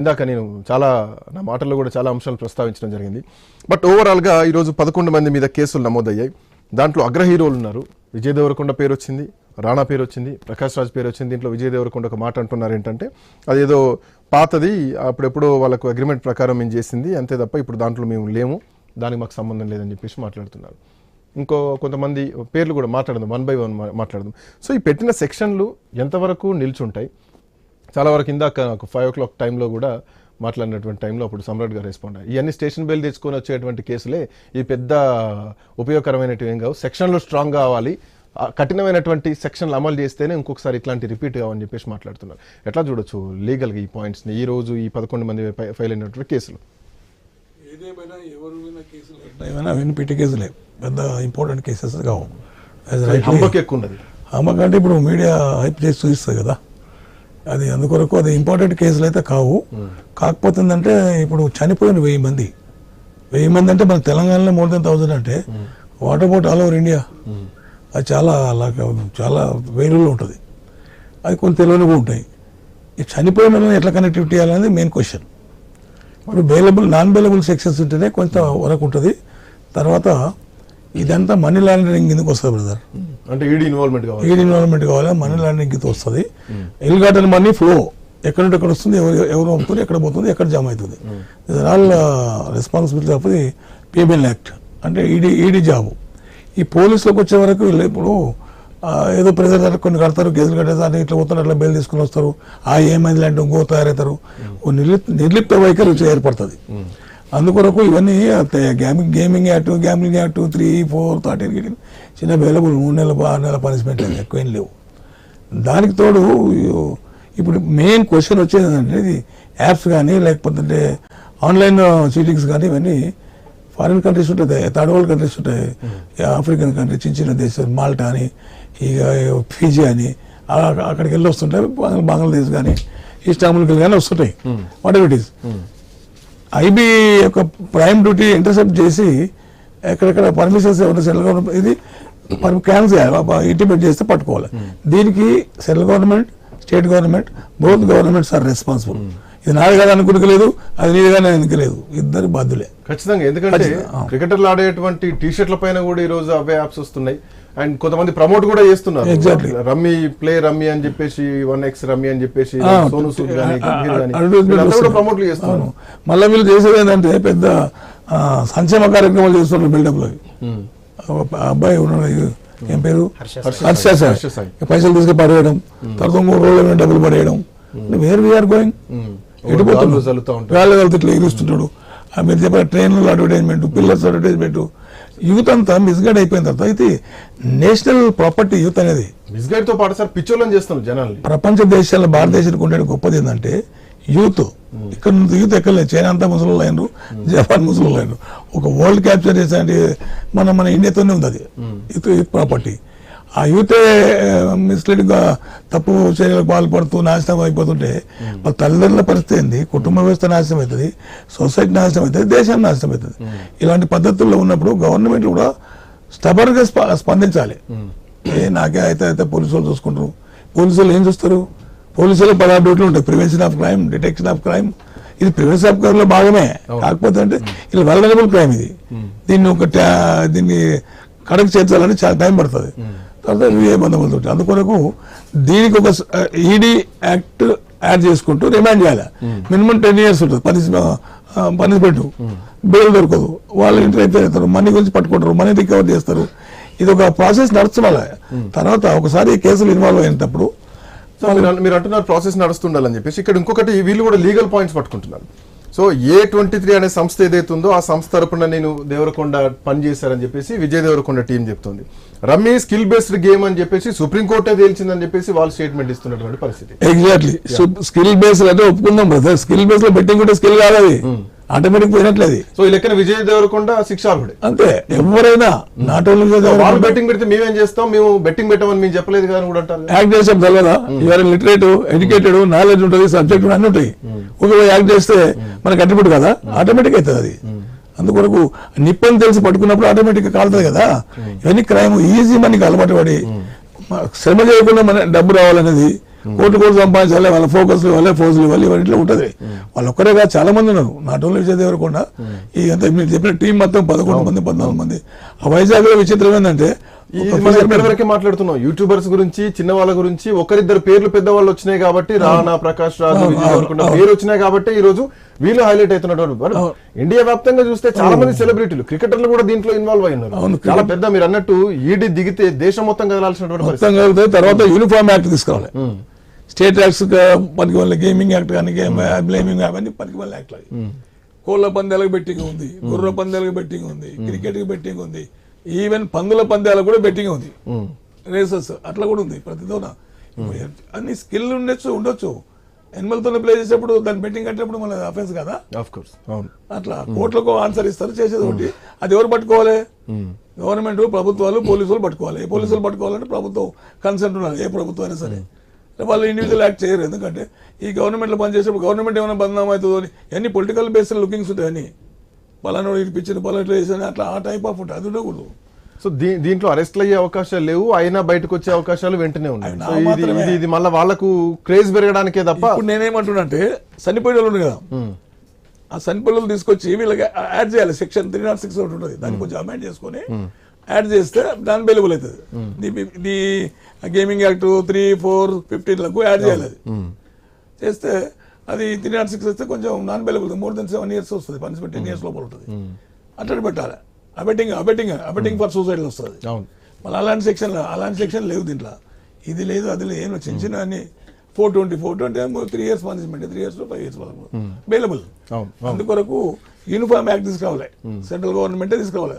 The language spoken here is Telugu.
ఇందాక నేను చాలా నా మాటల్లో కూడా చాలా అంశాలు ప్రస్తావించడం జరిగింది. బట్ ఓవరాల్గా ఈరోజు పదకొండు మంది మీద కేసులు నమోదయ్యాయి. దాంట్లో అగ్ర హీరోలు ఉన్నారు. విజయ్ దేవరకొండ పేరు వచ్చింది రాణా పేరు వచ్చింది ప్రకాష్ రాజ్ పేరు వచ్చింది. దీంట్లో విజయ్ దేవరకొండ ఒక మాట అంటున్నారు ఏంటంటే అదేదో పాతది అప్పుడెప్పుడో వాళ్ళకు అగ్రిమెంట్ ప్రకారం మేము చేసింది అంతే తప్ప ఇప్పుడు దాంట్లో మేము లేము. దానికి మాకు సంబంధం లేదని చెప్పేసి మాట్లాడుతున్నారు. ఇంకో కొంతమంది పేర్లు కూడా మాట్లాడదాం వన్ బై వన్ మాట్లాడదాం. సో ఈ పెట్టిన సెక్షన్లు ఎంతవరకు నిల్చుంటాయి? చాలా వరకు ఇందాక నాకు ఫైవ్ ఓ క్లాక్ టైంలో కూడా మాట్లాడినటువంటి టైంలో అప్పుడు సమ్రాట్ గారు రెస్పాండ్ అయ్యారు. ఇవన్నీ స్టేషన్ బెయిల్ తెచ్చుకొని వచ్చేటువంటి కేసులే ఈ పెద్ద ఉపయోగకరమైనటువంటి ఏం కావు. సెక్షన్లు స్ట్రాంగ్ కావాలి కఠినమైనటువంటి సెక్షన్లు అమలు చేస్తేనే ఇంకొకసారి ఇట్లాంటి రిపీట్ కావని చెప్పేసి మాట్లాడుతున్నారు. ఎట్లా చూడొచ్చు లీగల్గా ఈ పాయింట్స్ని ఈ రోజు ఈ పదకొండు మంది ఫైల్ అయినటువంటి కేసులు. ఏదేమైనా ఎవరు విన్న కేసులు ఏమైనా కేసులే. పెద్ద ఇంపార్టెంట్ కేసెస్ కావు. హంబక్ ఎక్కువ ఉన్నది. అమ్మకంటే ఇప్పుడు మీడియా హైప్ చేసి చూపిస్తుంది కదా. అది అందుకొరకు అది ఇంపార్టెంట్ కేసులు అయితే కావు. కాకపోతే ఏంటంటే ఇప్పుడు చనిపోయిన వెయ్యి మంది. వెయ్యి మంది అంటే మన తెలంగాణలో మోర్ దెన్ థౌసండ్ అంటే what about all over India అది చాలా అలాగే చాలా వేరులో ఉంటుంది. అది కొన్ని తెలియనివి ఉంటాయి. ఈ చనిపోయిన వాళ్ళని ఎట్లా కనెక్టివిటీ చేయాలనేది మెయిన్ క్వశ్చన్ ఇప్పుడు బెయిలబుల్ నాన్ బెయిలబుల్ సెక్షన్స్ ఉంటేనే కొంత వరకు ఉంటుంది. తర్వాత ఇదంతా మనీ లాండరింగ్ కిందకి వస్తుంది బ్రదర్ అంటే ఈడీ ఇన్వాల్వ్మెంట్ కావాలి. ఈడ్ ఇన్వాల్వ్మెంట్ కావాలి? మనీ లాండరింగ్ కింద వస్తుంది. ఇల్గాటన్ మనీ ఫ్లో ఎక్కడ ఎక్కడ వస్తుంది? ఎవరు ఎవరు పంపుతుంది ఎక్కడ పోతుంది? ఎక్కడ జమ అవుతుంది? ఇది all responsibility of the payment act అంటే ఈడీ ఈడీ జాబ్ ఈ పోలీసులకు వచ్చే వరకు ఇప్పుడు ఏదో ప్రెజర్ దగ్గర కొన్ని కడతారు కేసులు కట్టేసారి ఇట్లా పోతారు అట్లా బెయిల్ తీసుకుని వస్తారు. ఆ ఏమైంది లాంటి ఇంకో తయారవుతారు. నిర్లిప్ నిర్లిప్త వైఖరి ఏర్పడుతుంది. అందుకొరకు ఇవన్నీ gaming gaming act gaming act three four thirteen గిటీన్ చిన్న అవైలబుల్ మూడు నెలల ఆరు నెలల పనిష్మెంట్ ఎక్కువ ఏం లేవు. దానికి తోడు ఇప్పుడు మెయిన్ క్వశ్చన్ వచ్చేది ఏంటంటే ఇది యాప్స్ కానీ లేకపోతే ఆన్లైన్ చీటింగ్స్ కానీ ఇవన్నీ ఫారిన్ కంట్రీస్ ఉంటుంది థర్డ్ వరల్డ్ కంట్రీస్ ఉంటాయి. ఆఫ్రికన్ కంట్రీ చిన్న చిన్న దేశాలు మాల్టా అని ఇక ఫీజీ అని అక్కడికి వెళ్ళి వస్తుంటాయి బంగ్లా- బంగ్లాదేశ్ కానీ ఇస్టాంబుల్కి కానీ వస్తుంటాయి. Whatever it is IB యొక్క ప్రైమ్ డ్యూటీ ఇంటర్సెప్ట్ చేసి ఎక్కడెక్కడ పర్మిషన్స్ ఎవరైనా సెంట్రల్ గవర్నమెంట్ ఇది క్యాన్సిల్ చేయాలి. ఇంటిమేట్ చేస్తే పట్టుకోవాలి. దీనికి central government state government both governments are responsible. ఇది నాది కదా అనుకునలేదు అది నీది కానీ అనుకోలేదు ఇద్దరు బాధ్యులే. ఖచ్చితంగా ఎందుకంటే క్రికెటర్లు ఆడేటువంటి టీ షర్ట్ల పైన కూడా ఈ రోజు అవే యాప్స్ వస్తున్నాయి. అండ్ కొంతమంది ప్రమోట్ కూడా చేస్తున్నారు. Exactly. రమ్మీ ప్లే రమ్మీ అని చెప్పేసి వన్ ఎక్స్ రమ్మీ అని చెప్పేసి సోను సూద్ కానీ. ప్రమోట్లు చేస్తున్నారు. మళ్ళీ వీళ్ళు చేసేది ఏంటంటే పెద్ద సంక్షేమ కార్యక్రమాలు చేస్తున్నారు బిల్డప్లో ఉమ్. అబ్బాయి ఉన్నాడు ఏం పేరు? హర్ష. సార్. పైసలు తీసుకు పడేయడం తర్వాత మూడు రోజులు డబ్బులు పడేయడం. Where we are going um. ఎటు గాల్లో చల్లుతా ఉంటారు గాలి వెళ్తే ఇట్లా ఎగురుస్తుంటాడు. ఆ మీరు చెప్పిన ట్రైన్లో అడ్వర్టైజ్మెంట్ పిల్లర్స్ అడ్వర్టైజ్మెంట్ యూత్ అంతా మిస్గైడ్ అయిపోయిన తర్వాత ఇది నేషనల్ ప్రాపర్టీ యూత్ అనేది మిస్గైడ్తో పాటు సార్ పిచ్చోళ్ళని చేస్తున్నారు జనాల్ని. ప్రపంచ దేశాల్లో భారతదేశానికి ఉండే గొప్పది ఏంటంటే యూత్. ఇక్కడ నుంచి యూత్ ఎక్కలేదు చైనా అంతా ముసలు అయినరు జపాన్ ముసలు అయినరు. ఒక వరల్డ్ క్యాప్చర్ చేసే మన మన ఇండియాతోనే ఉంది అది. Youth youth property. ఆ యూతే మిస్లీడ్గా తప్పు చర్యలకు పాల్పడుతూ నాశనం అయిపోతుంటే వాళ్ళ తల్లిదండ్రుల పరిస్థితి ఏంది? కుటుంబ వ్యవస్థ నాశనం అవుతుంది సొసైటీ నాశనం అవుతుంది దేశం నాశనం అవుతుంది. ఇలాంటి పద్ధతుల్లో ఉన్నప్పుడు గవర్నమెంట్ కూడా స్టబర్గా స్ప- స్పందించాలి. ఏ నాకే అయితే అయితే పోలీసు వాళ్ళు చూసుకుంటారు. పోలీసులు ఏం చూస్తారు? పోలీసులు పదహారు డ్యూటీలు ఉంటాయి. Prevention of crime detection of crime. ఇది ప్రివెన్షన్ ఆఫ్ క్రైమ్లో భాగమే కాకపోతే అంటే ఇది వల్నరబుల్ క్రైమ్ ఇది. దీన్ని ఒక దీన్ని కడకు చేర్చాలని చాలా టైం పడుతుంది. తర్వాత ఏ ఉంటాయి. అందుకొరకు దీనికి ఒక ఈడీ యాక్ట్ యాడ్ చేసుకుంటూ రిమాండ్ చేయాలి. మినిమం టెన్ ఇయర్స్ ఉంటుంది. పని పనిష్మెంట్ బెయిల్ దొరకదు. వాళ్ళు ఇంటర్ అయితే అవుతారు మనీ గురించి పట్టుకుంటారు. మనీ రికవర్ చేస్తారు. ఇది ఒక ప్రాసెస్ నడుచుకోవాలి తర్వాత ఒకసారి కేసులు ఇన్వాల్వ్ అయినప్పుడు మీరు మీరు అంటున్నారు ప్రాసెస్ నడుస్తుండాలని చెప్పేసి. ఇక్కడ ఇంకొకటి వీళ్ళు కూడా లీగల్ పాయింట్స్ పట్టుకుంటున్నారు. సో ఏ ట్వంటీ త్రీ అనే సంస్థ ఏదైతే ఉందో ఆ సంస్థ తరపున నేను దేవరకొండ పని చేశారని చెప్పేసి విజయ్ దేవరకొండ టీం చెప్తుంది. రమ్మీ స్కిల్ బేస్డ్ గేమ్ అని చెప్పేసి సుప్రీంకోర్టే తేల్చిందని చెప్పేసి వాళ్ళు స్టేట్మెంట్ ఇస్తున్నటువంటి పరిస్థితి. ఎగ్జాక్ట్లీ స్కిల్ బేస్ అంటే ఒప్పుకుందాం బ్రదర్ స్కిల్ బేస్లో బెట్టింగ్ కూడా స్కిల్ కాదు ఆటోమేటిక్ పోయినట్లేదు సో ఈ లెక్కన విజయ్ దేవరకొండ శిక్షార్హుడే. అంతే. ఎవరైనా నాట్ ఓన్లీ వాళ్ళు బెట్టింగ్ పెడితే మేమేం చేస్తాం? మేము బెట్టింగ్ పెట్టమని మేము చెప్పలేదు కానీ కూడా అంటారు యాక్ట్ చేసాం ఇవాళ లిటరేట్ ఎడ్యుకేటెడ్ నాలెడ్జ్ ఉంటుంది సబ్జెక్ట్ అన్ని ఉంటాయి. ఒకవేళ యాక్ట్ చేస్తే మనకు అట్రిబ్యూట్ కదా ఆటోమేటిక్ అవుతుంది అది. అందుకొరకు నిప్పని తెలిసి పట్టుకున్నప్పుడు ఆటోమేటిక్గా కాలుతుంది కదా. ఇవన్నీ క్రైమ్ ఈజీ మనకి అలవాటు పడి శ్రమ చేయకుండా మన డబ్బు రావాలనేది కోట్లు కోట్లు సంపాదించాలి వాళ్ళ ఫోకస్ ఇవ్వాలి ఫోజులు ఇవ్వాలి ఇవన్నీ ఉంటుంది. వాళ్ళు ఒక్కరే కాదు చాలా మంది ఉన్నారు నాట్ ఓన్లీ విజయ్ దేవరకొండ ఈ అంత మీరు చెప్పిన టీం మొత్తం పదకొండు మంది పద్నాలుగు మంది. ఆ వైజాగ్లో విచిత్రం ఏంటంటే వరకే మాట్లాడుతున్నాం? యూట్యూబర్స్ గురించి చిన్న వాళ్ళ గురించి ఒకరిద్దరు పేర్లు పెద్దవాళ్ళు వచ్చినాయి కాబట్టి రానా ప్రకాష్ రాజు అవును. పేరు వచ్చినాయి కాబట్టి ఈ రోజు వీళ్ళు హైలైట్ అవుతున్నటువంటి. ఇండియా వ్యాప్తంగా చూస్తే చాలా మంది సెలబ్రిటీలు క్రికెటర్లు కూడా దీంట్లో ఇన్వాల్వ్ అయి ఉన్నారు చాలా పెద్ద మీరు అన్నట్టు ఈడీ దిగితే దేశం మొత్తం కదలాల్సినటువంటి తర్వాత యూనిఫామ్ యాక్ట్ తీసుకురావాలి స్టేట్ యాక్ట్స్ పనికి వాళ్ళ గేమింగ్ యాక్ట్ కానీ బ్లేమింగ్ అవన్నీ పనికి వాళ్ళ యాక్ట్ కోళ్ళ పందాలకు బెట్టింగ్ ఉంది గుర్ర పందాలకు బెట్టింగ్ ఉంది క్రికెట్కి బెట్టింగ్ ఉంది ఈవెన్ పందుల పందాలకు కూడా బెట్టింగ్ ఉంది. రేసెస్ అట్లా కూడా ఉంది ప్రతిదోన. అన్ని స్కిల్ ఉండొచ్చు ఉండొచ్చు. ఎనిమల్తో ప్లే చేసేప్పుడు దాన్ని బెట్టింగ్ కట్టేప్పుడు మన అఫెన్స్ కదా? ఆఫ్ కోర్స్ అవును. అట్లా కోట్లకు ఆన్సర్ ఇస్తారు చేసేది ఒకటి. అది ఎవరు పట్టుకోవాలి? గవర్నమెంట్ ప్రభుత్వాలు పోలీసులు పట్టుకోవాలి. ఏ పోలీసులు పట్టుకోవాలంటే ప్రభుత్వం కన్సెంట్ ఉండాలి ఏ ప్రభుత్వం అయినా సరే. వాళ్ళు ఇండివిజువల్ యాక్ట్ చేయరు. ఎందుకంటే ఈ గవర్నమెంట్లో పనిచేసేప్పుడు గవర్నమెంట్ ఏమైనా బదనాం అవుతుందో అని అన్ని పొలిటికల్ బేస్డ్ లుకింగ్స్ ఉంటాయని పలానా ఇప్పించిన పలానా ఇట్లా చేసిన అట్లా ఆ టైప్ ఆఫ్ ఉంటుంది అది ఉండకూడదు. సో దీ- దీంట్లో అరెస్ట్లు అయ్యే అవకాశాలు లేవు అయినా బయటకు వచ్చే అవకాశాలు వెంటనే ఉన్నాయి. ఇది మళ్ళీ వాళ్ళకు క్రేజ్ పెరగడానికే తప్ప ఇప్పుడు నేనేమంటున్నా అంటే చనిపోయిన వాళ్ళు కదా. ఆ చనిపోయిన తీసుకొచ్చి వీళ్ళకి యాడ్ చేయాలి. సెక్షన్ త్రీ నాట్ సిక్స్ ఒకటి ఉంటుంది. దాన్ని కొంచెం అమెండ్ చేసుకొని యాడ్ చేస్తే దాని బెలుబుల్ అవుతుంది. The- gaming act three four ఫిఫ్టీన్లకు add చేయాలి చేస్తే అది త్రీ నాట్ సిక్స్ వస్తే కొంచెం non bailable more than seven years వస్తుంది. పనిష్మెంట్ టెన్ ఇయర్స్ లోపల ఉంటుంది. అట్లా పెట్టాలి. Abetting abetting abetting for suicide వస్తుంది. మళ్ళీ అలాంటి సెక్షన్ అలాంటి సెక్షన్ లేవు దీంట్లో. ఇది లేదు అది లేదు ఏం. చిన్న చిన్న అన్ని four twenty four twenty three years punishment three years five years available అవును అవును. అందుకొరకు యూనిఫామ్ యాక్ట్ తీసుకురావాలి. సెంట్రల్ గవర్నమెంటే తీసుకురావాలి.